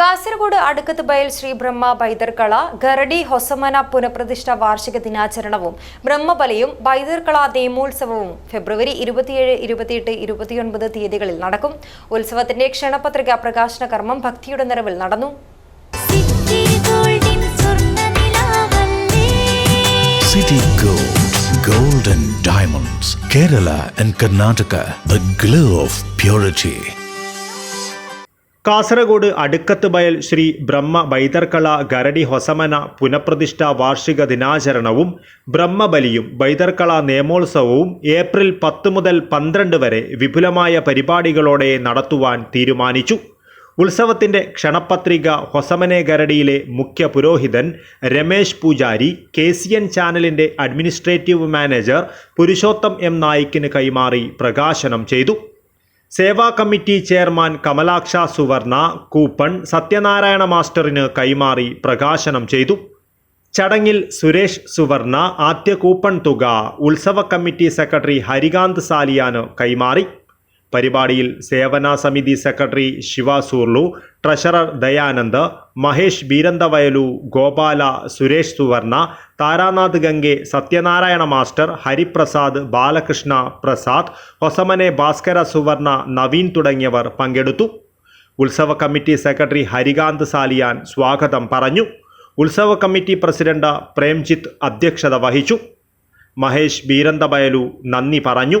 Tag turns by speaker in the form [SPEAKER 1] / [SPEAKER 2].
[SPEAKER 1] കാസർഗോഡ് അടുക്കത്ത് ബയൽ ശ്രീ ബ്രഹ്മ ബൈദർകള ഗരടി ഹൊസമന പുനഃപ്രതിഷ്ഠ വാർഷിക ദിനാചരണവും ബ്രഹ്മബലയും ബൈദർകള ദേമോത്സവവും ഫെബ്രുവരി ഇരുപത്തിയേഴ് ഇരുപത്തിയെട്ട് ഇരുപത്തിയൊൻപത് തീയതികളിൽ നടക്കും. ഉത്സവത്തിന്റെ ക്ഷണപത്രിക പ്രകാശന കർമ്മം ഭക്തിയുടെ നിറവിൽ നടന്നു.
[SPEAKER 2] City Gold, Gold and Diamonds, Kerala and Karnataka, the glow of purity.
[SPEAKER 3] Kasaragod Adukkath Bayal Sri Brahma Baidarkala Garadi Hosamane പുനഃപ്രതിഷ്ഠ വാർഷിക ദിനാചരണവും ബ്രഹ്മബലിയും ബൈതർക്കള നിയമോത്സവവും ഏപ്രിൽ പത്ത് മുതൽ പന്ത്രണ്ട് വരെ വിപുലമായ പരിപാടികളോടെ നടത്തുവാൻ തീരുമാനിച്ചു. ഉത്സവത്തിന്റെ ക്ഷണപത്രിക ഹൊസമനെ ഗരടിയിലെ മുഖ്യ പുരോഹിതൻ Ramesh Poojari K C N ചാനലിന്റെ അഡ്മിനിസ്ട്രേറ്റീവ് മാനേജർ പുരുഷോത്തം എം നായിക്കിന് കൈമാറി പ്രകാശനം ചെയ്തു. സേവാ കമ്മിറ്റി ചെയർമാൻ കമലാക്ഷ സുവർണ കൂപ്പൺ സത്യനാരായണ മാസ്റ്ററിന് കൈമാറി പ്രകാശനം ചെയ്തു. ചടങ്ങിൽ സുരേഷ് സുവർണ ആദ്യ കൂപ്പൺ തുക ഉത്സവ കമ്മിറ്റി സെക്രട്ടറി ഹരികാന്ത് സാലിയാന് കൈമാറി. പരിപാടിയിൽ സേവന സമിതി secretary Shiva Surlu treasurer Dayanand Mahesh Beeranthavayalu Gopala Suresh Suvarna Tharanath Gange Sathyanarayana master Hariprasad Balakrishna Prasad Hosamane Bhaskara Suvarna Naveen തുടങ്ങിയവർ പങ്കെടുത്തു. ഉത്സവ കമ്മിറ്റി സെക്രട്ടറി ഹരികാന്ത് സാലിയാൻ സ്വാഗതം പറഞ്ഞു. ഉത്സവ കമ്മിറ്റി പ്രസിഡന്റ് പ്രേംജിത്ത് അധ്യക്ഷത വഹിച്ചു. മഹേഷ് ബീരന്തബയലു നന്ദി പറഞ്ഞു.